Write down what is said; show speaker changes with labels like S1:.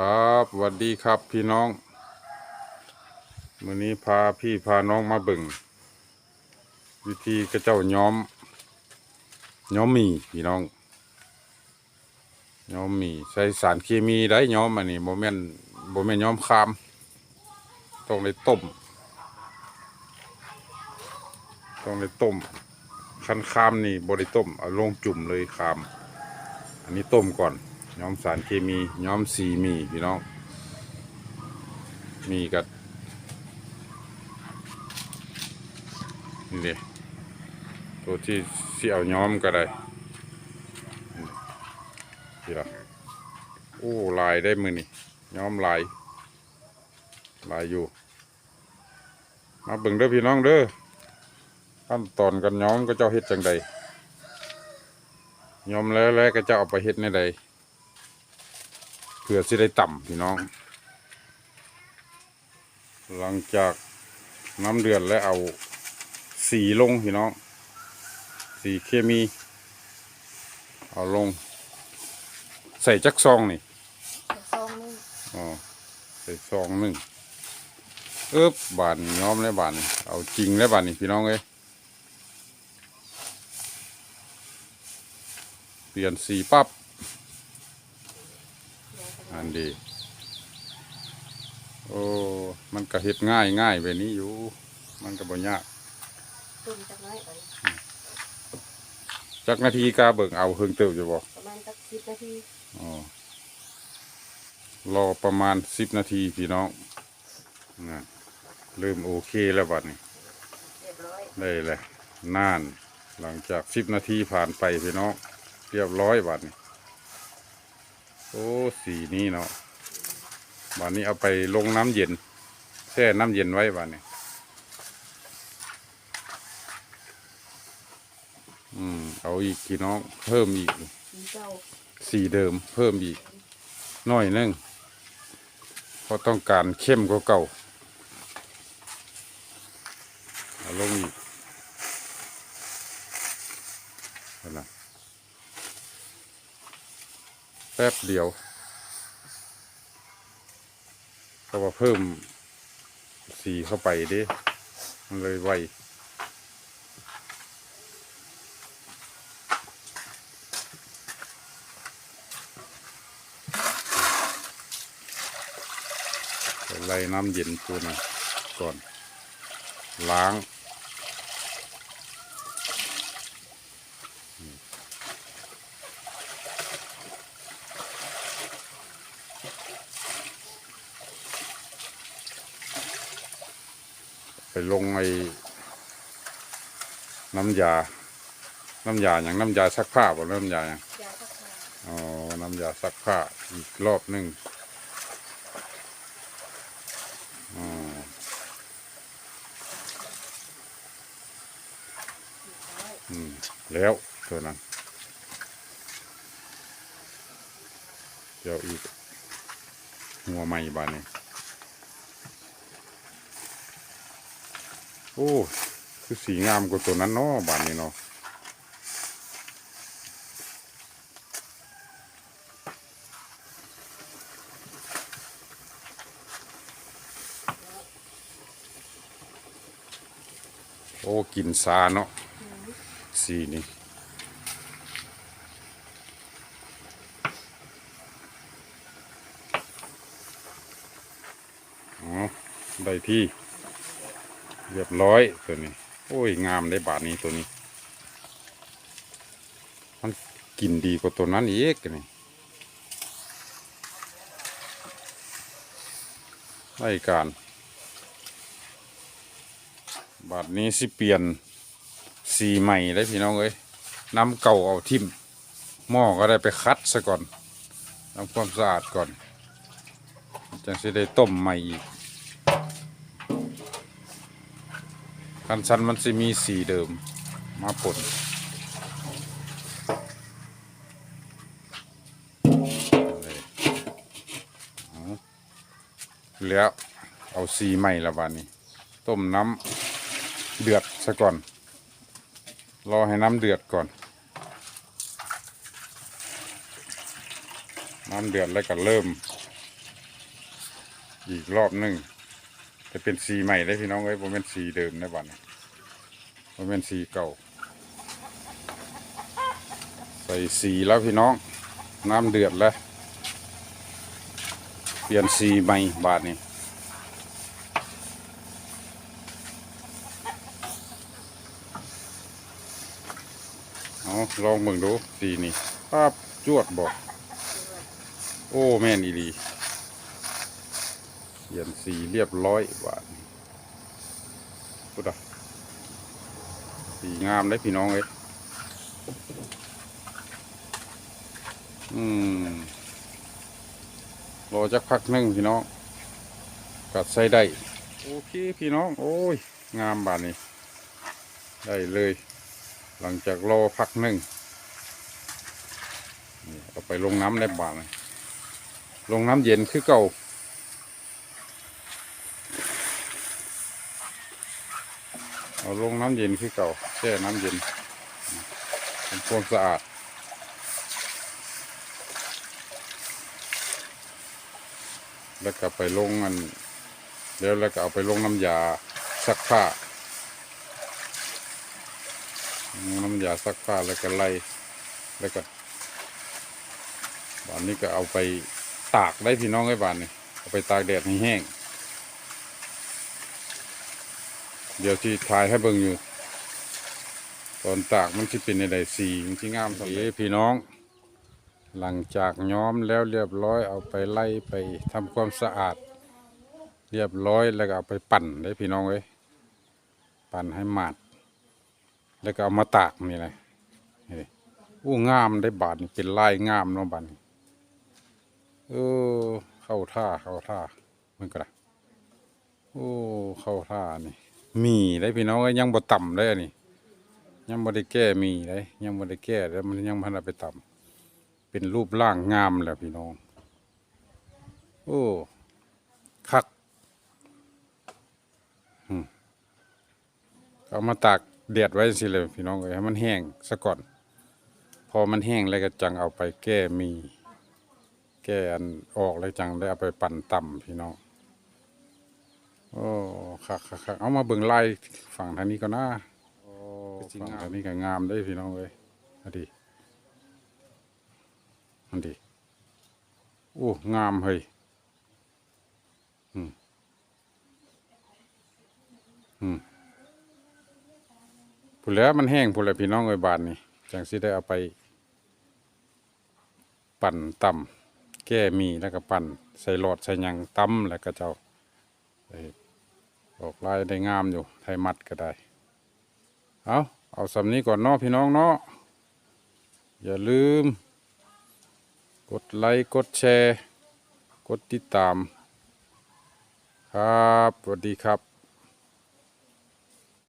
S1: ครับสวัสดีครับพี่น้องวันนี้พาพี่พาน้องมาเบิ่ง วิธีกระเจ้าย้อม ย้อมมีพี่น้อง ย้อมมีใช้สารเคมีได้ย้อมอันนี้โมเมนโมเมนย้อมคามต้องได้ต้มต้องได้ต้มคันคามนี่บริต้มเอาลงจุ่มเลยคาม อันนี้ต้มก่อน ย้อมสารเคมีย้อมสีมีพี่น้อง มีกับนี่เลยตัวที่ที่เอาย้อมก็ได้นี่ละโอ้ลายได้มือนี่ย้อมลายลายอยู่ มาเบิ่งเด้อพี่น้องเด้อขั้นตอนกันย้อมก็เจ้าเฮ็ดจังใดย้อมแล้วแล้วก็จะเอาไปเฮ็ดในใด เพื่อสิได้ต่ำพี่น้อง หลังจากน้ำเดือดแล้วเอาสีลงพี่น้อง สีเคมี เอาลง ใส่จักซองนี่
S2: ซองนึง
S1: อ๋อใส่ซองหนึ่งเอ๊บบานย้อมแล้วบานนี่เอาจริงแล้วบานนี่พี่น้องเอ้ยเปลี่ยนสีปั๊บ อันดี โอ้ มันก็เฮ็ดง่ายง่ายแบบนี้อยู่ มันก็บ่ยาก
S2: ตุ่มจากน้อยไป
S1: จักนาทีกาเบิ่งเอาเฮิงเติบอยู่บ่
S2: ประมาณสักสิบนาที
S1: อ๋อรอประมาณสิบนาทีพี่น้องนะเริ่มโอเคแล้วบัดนี้
S2: เรียบร้อย
S1: ได้เลยน่าน หลังจากสิบนาทีผ่านไปพี่น้องเรียบร้อยบัดนี้ โอ้สีนี้เนาะบัดนี้เอาไปลงน้ำเย็น แช่น้ำเย็นไว้บัดนี้อืมเอาอีกพี่น้องเพิ่มอีก
S2: สีเดิ
S1: มเพิ่มอีกหน้อยนึงเพราะต้องการเข้มกว่าเก่าเอาลงอีกนะ แป๊บเดียวเพราะว่าเพิ่มสีเข้าไปดิมันเลยไวไล่น้ำเย็นตัวนี้ก่อน ล้าง ไปลงไอ้น้ำยา น้ำยาอย่างน้ำยาซักผ้าบ่น้ำยาอย่าง
S2: ยาสักผ้า
S1: อ๋อ น้ำยาซักผ้าอีกรอบหนึ่งอ๋ออืมแล้วตัวนั้นเดี๋ยวอีกหัวใหม่บานนี้ โอ้คือสีงามกว่าตัวนั้นเนาะบานนี้เนาะโอ้กินซาเนาะสีนี่อ๋อได้ที่ เรียบร้อยตัวนี้ โอ้ยงามได้บาทนี้ตัวนี้ มันกินดีกว่าตัวนั้นอีกนี่ได้การ บาทนี้สิเปลี่ยนสีใหม่ได้พี่น้องเอ้ยน้ำเก่าเอาทิมหม้อก็ได้ไปคัดซะก่อนทำความสะอาดก่อนจังสิได้ต้มใหม่อีก คันชันมันสิมีสีเดิมมาปนเลยเอาแล้วเอาสีใหม่ละบานนี้ ต้มน้ำเดือดซะก่อน รอให้น้ำเดือดก่อน น้ำเดือดแล้วก็เริ่ม อีกรอบหนึ่ง จะเป็นสีใหม่เลยพี่น้องเอ้ยผมเป็นสีเดิมนะบ้านผมเป็นสีเก่า ใส่สีแล้วพี่น้อง น้ำเดือดแล้ว เปลี่ยนสีใหม่บาทนี้เอาลองเบิ่งดูสีนี่ภาพจวดบอก โอ้แม่นอีดี ลี่ยนสีเรียบร้อยบาทพุดอะสีงามเลยพี่น้องเอ้ยอืมรอจักพักหนึ่งพี่น้อง กัดใส่ได้ โอเคพี่น้อง โอ้ย งามบาทนี้ ได้เลย หลังจากรอพักหนึ่งเอาไปลงน้ำได้บาทเลยลงน้ำเย็นคือเก่า เอาลงน้ำเย็นคือเก่าแช่น้ำเย็นทำความสะอาดแล้วก็ไปลงอันแล้วแล้วก็เอาไปลงน้ำยาซักผ้า น้ำยาซักผ้าแล้วก็ไล่แล้วก็บานนี้ก็เอาไปตากได้พี่น้องไอ้บานนี่เอาไปตากแดดให้แห้ง เดี๋ยวที่ถ่ายให้เบิ่งอยู่ ตอนตากมันจะเป็นในใดสีมันที่งามสำเร็จพี่น้อง หลังจากย้อมแล้วเรียบร้อยเอาไปไล่ไปทำความสะอาด เรียบร้อยแล้วก็เอาไปปั่นได้พี่น้องเอ้ยปั่นให้หมาด แล้วก็เอามาตากนี่เลยนี่อู้งามได้บาทนี่เป็นลายงามเนาะบาทนี่เออเข้าท่าเข้าท่ามันก็ได้โอ้เข้าท่านี่ มีได้พี่น้องยังบ่ต่ำเลยอันนี่ยังบ่ได้แก้มีเลยยังบ่ได้แก้แล้วมันยังพันเอาไปต่ำเป็นรูปร่างงามแหละพี่น้อง โอ้คักเอามาตากเดียดไว้สิเลยพี่น้องเอ้ยให้มันแห้งซะก่อน พอมันแห้งแล้วก็จังเอาไปแก้มี แก้อันออกแล้วจังได้เอาไปปั่นต่ำพี่น้อง โอ้คักคักคักเอามาเบิ่งไล่ฝั่งทางนี้ก็น่าฝั่งทางนี้ก็งามได้พี่น้องเอ้ยเอาดีอันดีโอ้งามเฮ้ยอืมอืมพูดแล้วมันแห้งพูดแล้วพี่น้องเอ้ยบานนี่จังสิได้เอาไป ปั่นตำแก้มีแล้วก็ปั่นใส่หลอดใส่ยังตำแล้วก็เจ้า ด้ออกลายได้งามอยู่ไทยมัดก็ได้ เอาเอาสำนี้ก่อนเนาะพี่น้องเนาะอย่าลืม กดไลค์กดแชร์ กดติดตาม ครับสวัสดีครับ